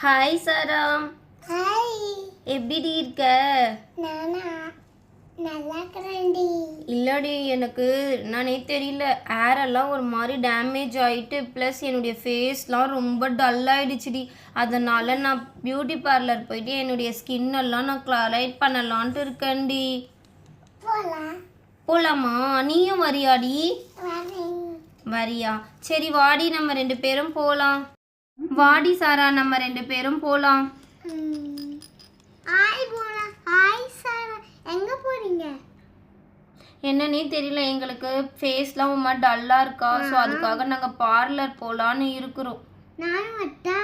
Hi சாரா hi எப்படி இருக்க? நானா நல்லா இருக்கிறேன்டி இல்லடி எனக்கு நானே தெரியல. ஏர் எல்லாம் ஒரு மாதிரி டேமேஜ் ஆயிட்டு ப்ளஸ் என்னுடைய ஃபேஸ்லாம் ரொம்ப டல் ஆயிடுச்சுடி. அதனால நான் பியூட்டி பார்லர் போயிட்டு என்னுடைய ஸ்கின் எல்லாம் நான் கிளாரைட் பண்ணலான்ட்டு இருக்கேன்டி. போலாம்? நீயும் வரியாடி? வரியா? சரி வாடி நம்ம ரெண்டு பேரும் போலாம். வாடி சாரா. நம்ம ரெண்டு பேரும் போலாம். ஹாய் போலா ஹாய் சார். எங்க போறீங்க? என்னன்னே தெரியல. எங்களுக்கு ஃபேஸ்லாம் மாதிரி டல்லாக இருக்கா. ஸோ அதுக்காக நாங்கள் பார்லர் போகலான்னு இருக்கிறோம். நானும் வட்டா?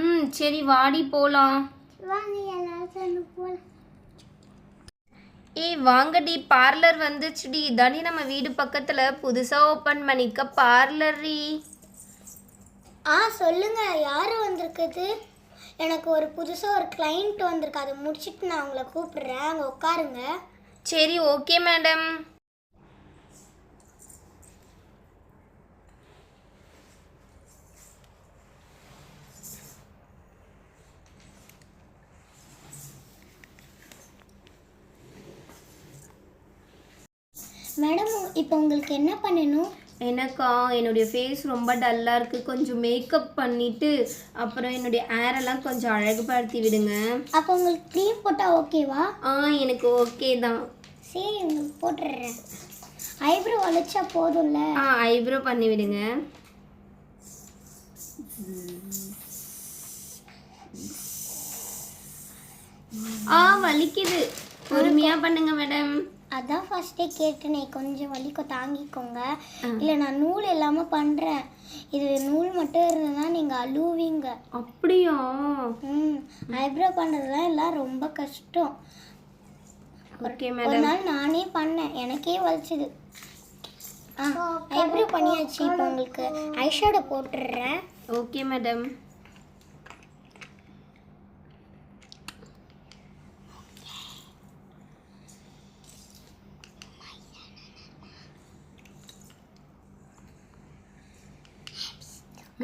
ம் சரி வாடி போகலாம் வாங்க எல்லாரும் போலாம். ஏய் வாங்கடி பார்லர் வந்துச்சுடி. இதாண்டி நம்ம வீடு பக்கத்தில் புதுசாக ஓப்பன் பண்ணிக்க பார்லர்ரி ஆ சொல்லுங்க. யார் வந்திருக்குது? எனக்கு ஒரு புதுசாக ஒரு கிளைண்ட் வந்திருக்கு. அதை முடிச்சிட்டு நான் உங்களை கூப்பிடுறேன். அங்கே உட்காருங்க. சரி ஓகே மேடம் மேடம் இப்போ உங்களுக்கு என்ன பண்ணணும்? எனக்கா என்னுடைய ஃபேஸ் ரொம்ப டல்லாக இருக்குது கொஞ்சம் மேக்கப் பண்ணிவிட்டு அப்புறம் என்னுடைய ஏரெல்லாம் கொஞ்சம் அழகுபடுத்தி விடுங்க. அப்போ உங்களுக்கு க்ரீம் போட்டால் ஓகேவா ஆ எனக்கு ஓகே தான். சரி உங்களுக்கு போட்டுடுறேன். ஐப்ரோ வளைச்சா போதும்ல? ஆ ஐப்ரோ பண்ணி விடுங்க. ஆ வலிக்குது. பொறுமையா பண்ணுங்க மேடம் அதான் ஃபர்ஸ்டே கேட்டேனே கொஞ்சம் வலிக்க தாங்கிக்கோங்க. இல்லை நான் நூல் இல்லாமல் பண்ணுறேன் இது நூல் மட்டும் இருந்ததுன்னா நீங்கள் அழுவீங்க. அப்படியா? ம். ஐப்ரோ பண்ணுறதுலாம் எல்லாம் ரொம்ப கஷ்டம். ஓகே ஒரு மேடம் நாள் நானே பண்ணேன். எனக்கே வலிச்சுது. ஆ ஐப்ரோ பண்ணியாச்சு இப்போ உங்களுக்கு. ஐஷேடோ போட்டுடுறேன். ஓகே மேடம்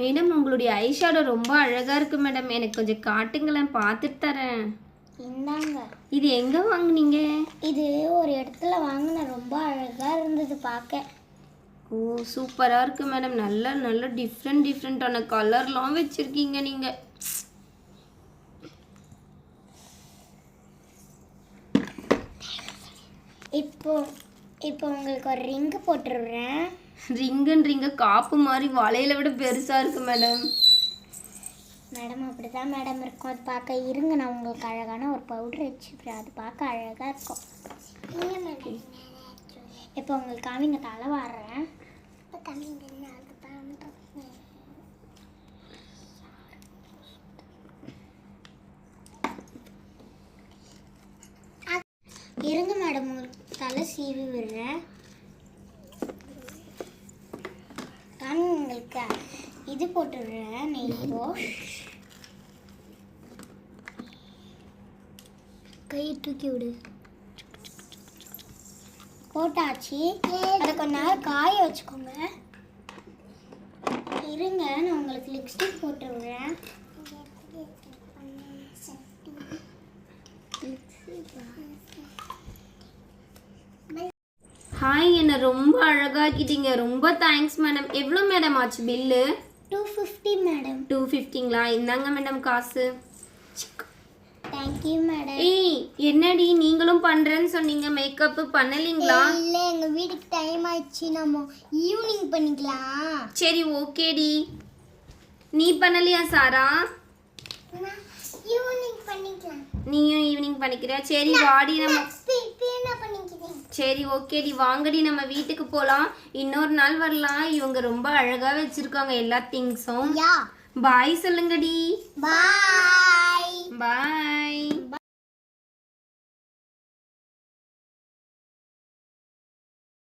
மேடம் உங்களுடைய ஐஷேடோ ரொம்ப அழகா இருக்கு மேடம். எனக்கு கொஞ்சம் காட்டுங்களேன் பார்த்துட்டு தரேன். இந்தாங்க. இது எங்க வாங்குனீங்க? இது ஒரு இடத்துல வாங்கின ரொம்ப அழகாக இருந்தது பார்க்க. ஓ சூப்பரா இருக்கு மேடம். நல்ல நல்ல டிஃப்ரெண்ட் டிஃப்ரெண்டான கலர்லாம் வச்சிருக்கீங்க நீங்க. இப்போ இப்போ உங்களுக்கு ஒரு ரிங்கு போட்டுடுறேன். ரிங்குன்றீங்க காப்பு மாதிரி வளையல விட பெருசா இருக்கு மேடம். மேடம் அப்படி தான் மேடம் இருக்கும். அது பார்க்க இருங்க நான் உங்களுக்கு அழகான ஒரு பவுடர் வச்சுக்கிறேன். அது பார்க்க அழகாக இருக்கும். இப்போ உங்களுக்கு காமிங்க தலை வாடுறேன். இருங்க மேடம் தலை சீவி விடுறேன் நான் உங்களுக்கு இது போட்டுடுறேன் நெய் வாஷ் கையை தூக்கி விடு. போட்டாச்சு. அதை கொஞ்ச நேரம் காய வச்சுக்கோங்க. இருங்க நான் உங்களுக்கு லிப்ஸ்டிக் போட்டு விடுறேன் ஹாய் என்ன ரொம்ப அழகாக்கிட்டீங்க. ரொம்ப தேங்க்ஸ் மேடம் எவ்வளோ மேடம் ஆச்சு bill two fifty madam two ஃபிஃப்டிங்களா இந்தாங்க மேடம் காசு. தேங்க்யூ மேடம் ஏய் என்னடி நீங்களும் பண்றேன்னு சொன்னீங்க. மேக்கப் பண்ணலீங்களா? இல்லை எங்கள் வீட்டுக்கு டைம் ஆயிடுச்சு. நம்ம ஈவினிங் பண்ணிக்கலாம். சரி ஓகேடி. நீ பண்ணலையா சாரா? ஈவினிங் பண்ணிக்கலாம். நீயும் ஈவினிங் பண்ணிக்கிறியா சரி வாடி நம்ம என்ன பண்ணிக்கிறேன். சரி ஓகேடி. வாங்கடி நம்ம வீட்டுக்கு போகலாம் இன்னொரு நாள் வரலாம். இவங்க ரொம்ப அழகா வச்சிருக்காங்க எல்லா திங்ஸும் பாய் சொல்லுங்கடி. பாய்